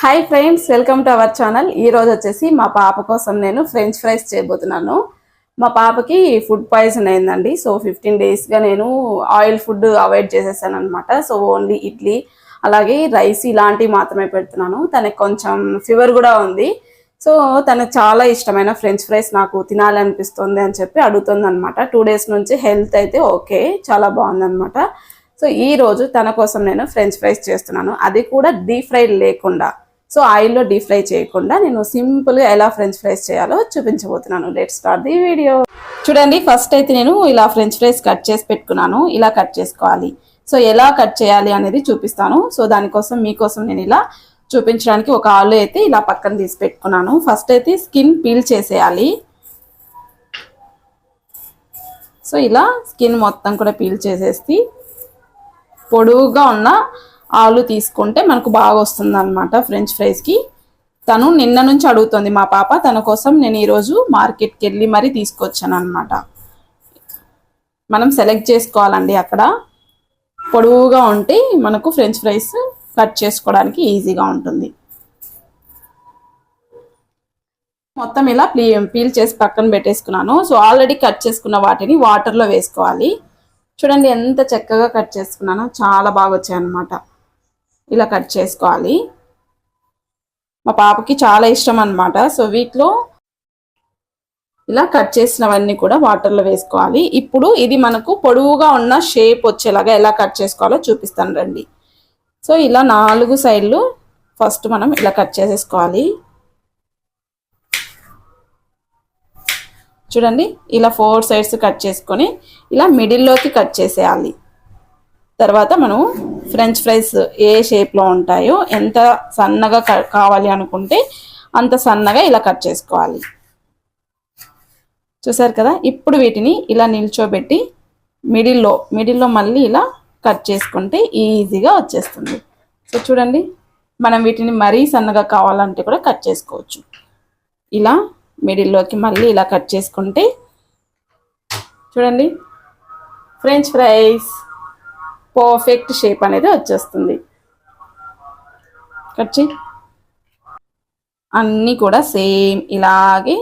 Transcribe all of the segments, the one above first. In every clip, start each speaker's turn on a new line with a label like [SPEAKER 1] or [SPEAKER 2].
[SPEAKER 1] Hi friends welcome to our channel ఈ రోజు వచ్చేసి మా పాప కోసం నేను ఫ్రెంచ్ ఫ్రైస్ చేయబోతున్నాను. మా పాపకి ఫుడ్ పాయిజన్ అయిందండి. సో ఫిఫ్టీన్ డేస్గా నేను ఆయిల్ ఫుడ్ అవాయిడ్ చేసేసాను అనమాట సో ఓన్లీ ఇడ్లీ అలాగే రైస్ ఇలాంటివి మాత్రమే పెడుతున్నాను. తనకి కొంచెం ఫీవర్ కూడా ఉంది. సో తనకు చాలా ఇష్టమైన ఫ్రెంచ్ ఫ్రైస్ నాకు తినాలనిపిస్తుంది అని చెప్పి అడుగుతుంది అనమాట టూ డేస్ నుంచి హెల్త్ అయితే ఓకే చాలా బాగుందనమాట సో ఈ రోజు తన కోసం నేను ఫ్రెంచ్ ఫ్రైస్ చేస్తున్నాను. అది కూడా డీప్ ఫ్రై లేకుండా. సో ఆయిల్లో డీప్ ఫ్రై చేయకుండా నేను సింపుల్గా ఎలా ఫ్రెంచ్ ఫ్రైస్ చేయాలో చూపించబోతున్నాను. Let start the video. చూడండి ఫస్ట్ అయితే నేను ఇలా ఫ్రెంచ్ ఫ్రైస్ కట్ చేసి పెట్టుకున్నాను. ఇలా కట్ చేసుకోవాలి. సో ఎలా కట్ చేయాలి అనేది చూపిస్తాను. సో దానికోసం మీకోసం నేను ఇలా చూపించడానికి ఒక ఆలు అయితే ఇలా పక్కన తీసి పెట్టుకున్నాను. ఫస్ట్ అయితే స్కిన్ పీల్ చేసేయాలి. సో ఇలా స్కిన్ మొత్తం కూడా పీల్ చేసేసి పొడువుగా ఉన్న ఆలు తీసుకుంటే మనకు బాగా వస్తుంది అనమాట ఫ్రెంచ్ ఫ్రైస్కి తను నిన్న నుంచి అడుగుతుంది మా పాప తన కోసం నేను ఈరోజు మార్కెట్కి వెళ్ళి మరీ తీసుకొచ్చాను అనమాట మనం సెలెక్ట్ చేసుకోవాలండి అక్కడ. పొడవుగా ఉంటే మనకు ఫ్రెంచ్ ఫ్రైస్ కట్ చేసుకోవడానికి ఈజీగా ఉంటుంది. మొత్తం ఇలా ప్లీ పీల్ చేసి పక్కన పెట్టేసుకున్నాను. సో ఆల్రెడీ కట్ చేసుకున్న వాటిని వాటర్లో వేసుకోవాలి. చూడండి ఎంత చక్కగా కట్ చేసుకున్నానో చాలా బాగా వచ్చాయి అనమాట ఇలా కట్ చేసుకోవాలి. మా పాపకి చాలా ఇష్టం అనమాట సో వీటిలో ఇలా కట్ చేసినవన్నీ కూడా వాటర్లో వేసుకోవాలి. ఇప్పుడు ఇది మనకు పొడవుగా ఉన్న షేప్ వచ్చేలాగా ఎలా కట్ చేసుకోవాలో చూపిస్తాను రండి. సో ఇలా నాలుగు సైడ్లు ఫస్ట్ మనం ఇలా కట్ చేసేసుకోవాలి. చూడండి ఇలా ఫోర్ సైడ్స్ కట్ చేసుకొని ఇలా మిడిల్లోకి కట్ చేసేయాలి. తర్వాత మనం ఫ్రెంచ్ ఫ్రైస్ ఏ షేప్లో ఉంటాయో ఎంత సన్నగా కావాలి అనుకుంటే అంత సన్నగా ఇలా కట్ చేసుకోవాలి. చూసారు కదా? ఇప్పుడు వీటిని ఇలా నిల్చోబెట్టి మిడిల్లో మిడిల్లో మళ్ళీ ఇలా కట్ చేసుకుంటే ఈజీగా వచ్చేస్తుంది. సో చూడండి. మనం వీటిని మరీ సన్నగా కావాలంటే కూడా కట్ చేసుకోవచ్చు. ఇలా మిడిల్లోకి మళ్ళీ ఇలా కట్ చేసుకుంటే చూడండి. ఫ్రెంచ్ ఫ్రైస్ పర్ఫెక్ట్ షేప్ అనేది వచ్చేస్తుంది. కట్ అన్నీ కూడా సేమ్ ఇలాగే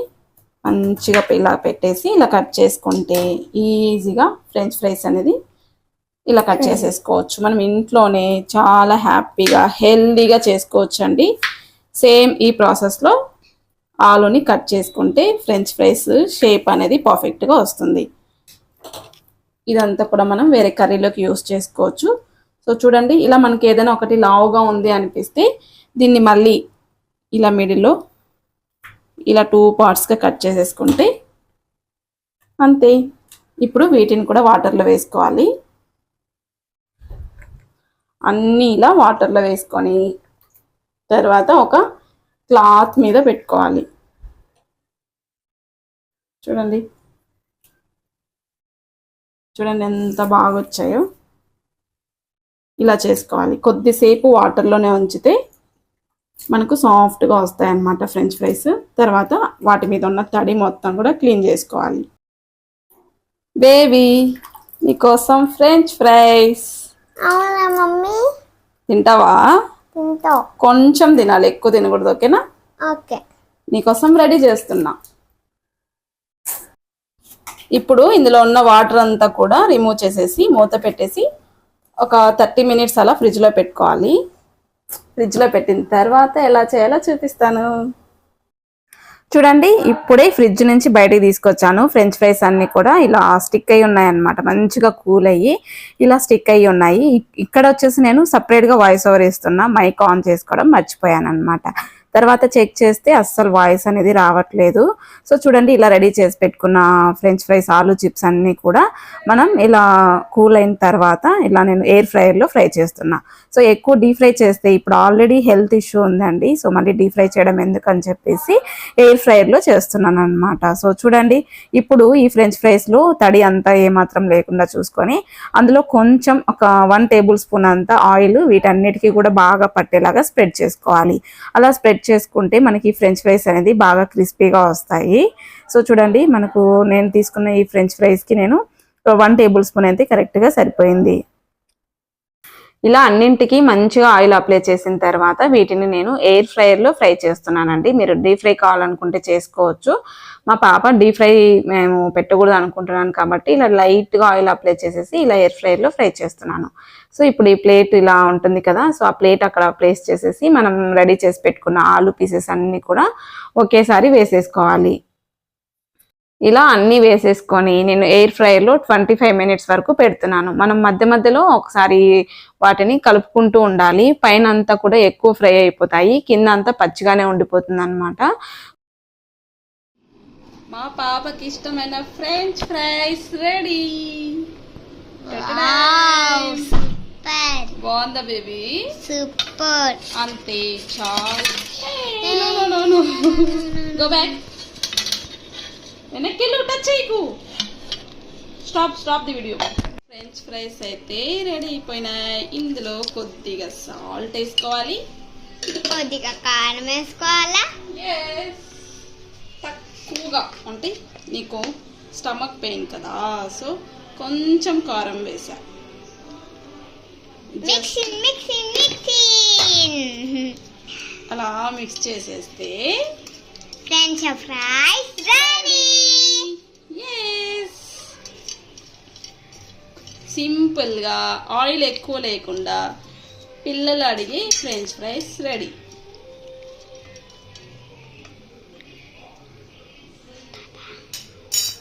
[SPEAKER 1] మంచిగా ఇలా పెట్టేసి ఇలా కట్ చేసుకుంటే ఈజీగా ఫ్రెంచ్ ఫ్రైస్ అనేది ఇలా కట్ చేసేసుకోవచ్చు. మనం ఇంట్లోనే చాలా హ్యాపీగా హెల్దీగా చేసుకోవచ్చు అండి సేమ్ ఈ ప్రాసెస్లో ఆలుని కట్ చేసుకుంటే ఫ్రెంచ్ ఫ్రైస్ షేప్ అనేది పర్ఫెక్ట్గా వస్తుంది. ఇదంతా కూడా మనం వేరే కర్రీలోకి యూస్ చేసుకోవచ్చు. సో చూడండి ఇలా మనకి ఏదైనా ఒకటి లావుగా ఉంది అనిపిస్తే దీన్ని మళ్ళీ ఇలా మిడిల్లో ఇలా టూ పార్ట్స్గా కట్ చేసేసుకుంటే అంతే. ఇప్పుడు వీటిని కూడా వాటర్లో వేసుకోవాలి. అన్నీ ఇలా వాటర్లో వేసుకొని తర్వాత ఒక క్లాత్ మీద పెట్టుకోవాలి. చూడండి. చూడండి ఎంత బాగా వచ్చాయో ఇలా చేసుకోవాలి. కొద్దిసేపు వాటర్లోనే ఉంచితే మనకు సాఫ్ట్గా వస్తాయి అన్నమాట ఫ్రెంచ్ ఫ్రైస్. తర్వాత వాటి మీద ఉన్న తడి మొత్తం కూడా క్లీన్ చేసుకోవాలి. బేబీ నీకోసం ఫ్రెంచ్ ఫ్రైస్.
[SPEAKER 2] అవునా మమ్మీ?
[SPEAKER 1] తింటావా?
[SPEAKER 2] తింటావు.
[SPEAKER 1] కొంచెం తినాలి ఎక్కువ తినకూడదు ఓకేనా?
[SPEAKER 2] ఓకే.
[SPEAKER 1] నీకోసం రెడీ చేస్తున్నా. ఇప్పుడు ఇందులో ఉన్న వాటర్ అంతా కూడా రిమూవ్ చేసేసి మూత పెట్టేసి ఒక థర్టీ మినిట్స్ అలా ఫ్రిడ్జ్లో పెట్టుకోవాలి. ఫ్రిడ్జ్లో పెట్టిన తర్వాత ఎలా చేయాలో చూపిస్తాను. చూడండి ఇప్పుడే ఫ్రిడ్జ్ నుంచి బయటికి తీసుకొచ్చాను. ఫ్రెంచ్ ఫ్రైస్ అన్నీ కూడా ఇలా స్టిక్ అయి ఉన్నాయి అనమాట మంచిగా కూల్ అయ్యి ఇలా స్టిక్ అయ్యి ఉన్నాయి. ఇక్కడ వచ్చేసి నేను సపరేట్గా వాయిస్ ఓవర్ ఇస్తున్నా. మైక్ ఆన్ చేసుకోవడం మర్చిపోయాను అనమాట తర్వాత చెక్ చేస్తే అస్సలు వాయిస్ అనేది రావట్లేదు. సో చూడండి ఇలా రెడీ చేసి పెట్టుకున్న ఫ్రెంచ్ ఫ్రైస్ ఆలు చిప్స్ అన్నీ కూడా మనం ఇలా కూల్ అయిన తర్వాత ఇలా నేను ఎయిర్ ఫ్రైయర్లో ఫ్రై చేస్తున్నా. సో ఎక్కువ డీప్ ఫ్రై చేస్తే ఇప్పుడు ఆల్రెడీ హెల్త్ ఇష్యూ ఉందండి. సో మళ్ళీ డీప్ ఫ్రై చేయడం ఎందుకని చెప్పేసి ఎయిర్ ఫ్రైయర్లో చేస్తున్నాను అనమాట సో చూడండి ఇప్పుడు ఈ ఫ్రెంచ్ ఫ్రైస్లో తడి అంతా ఏమాత్రం లేకుండా చూసుకొని అందులో కొంచెం ఒక వన్ టేబుల్ స్పూన్ అంతా ఆయిల్ వీటన్నిటికీ కూడా బాగా పట్టేలాగా స్ప్రెడ్ చేసుకోవాలి. అలా స్ప్రెడ్ చేసుకుంటే మనకి ఫ్రెంచ్ ఫ్రైస్ అనేది బాగా క్రిస్పీగా వస్తాయి. సో చూడండి మనకు నేను తీసుకున్న ఈ ఫ్రెంచ్ ఫ్రైస్కి నేను వన్ టేబుల్ స్పూన్ అయితే కరెక్ట్గా సరిపోయింది. ఇలా అన్నింటికి మంచిగా ఆయిల్ అప్లై చేసిన తర్వాత వీటిని నేను ఎయిర్ ఫ్రైయర్లో ఫ్రై చేస్తున్నానండి. మీరు డీప్ ఫ్రై కావాలనుకుంటే చేసుకోవచ్చు. మా పాప డీప్ ఫ్రై మేము పెట్టకూడదు అనుకుంటున్నాను కాబట్టి ఇలా లైట్గా ఆయిల్ అప్లై చేసేసి ఇలా ఎయిర్ ఫ్రైయర్లో ఫ్రై చేస్తున్నాను. సో ఇప్పుడు ఈ ప్లేట్ ఇలా ఉంటుంది కదా సో ఆ ప్లేట్ అక్కడ ప్లేస్ చేసేసి మనం రెడీ చేసి పెట్టుకున్న ఆలు పీసెస్ అన్నీ కూడా ఒకేసారి వేసేసుకోవాలి. ఇలా అన్ని వేసేసుకొని నేను ఎయిర్ ఫ్రైయర్లో ట్వంటీ ఫైవ్ మినిట్స్ వరకు పెడుతున్నాను. మనం మధ్య మధ్యలో ఒకసారి వాటిని కలుపుకుంటూ ఉండాలి. పైన అంతా కూడా ఎక్కువ ఫ్రై అయిపోతాయి. కింద అంతా పచ్చిగానే ఉండిపోతుంది అనమాట మా పాపకి ఇష్టమైన ఫ్రెంచ్ ఫ్రైస్ రెడీ.
[SPEAKER 2] సూపర్.
[SPEAKER 1] బాగుందా బేబీ?
[SPEAKER 2] సూపర్.
[SPEAKER 1] అంతే చాలు. గో బ్యాక్ వెనక్కి వెళ్ళు టచ్ చేయకు. Stop stop the video French fries అయితే రెడీ అయిపోయినాయి. ఇందులో కొద్దిగా సాల్ట్ వేసుకోవాలి.
[SPEAKER 2] కొద్దిగా కారం వేసుకోవాలా?
[SPEAKER 1] Yes. తక్కువగా అంటే నీకు స్టమక్ పెయిన్ కదా. సో కొంచెం కారం వేసా. అలా మిక్స్ చేసేస్తే
[SPEAKER 2] ఫ్రెంచ్ ఫ్రైస్ రెడీ
[SPEAKER 1] ఎస్ సింపుల్గా ఆయిల్ ఎక్కువ లేకుండా పిల్లలు అడిగి ఫ్రెంచ్ ఫ్రైస్ రెడీ.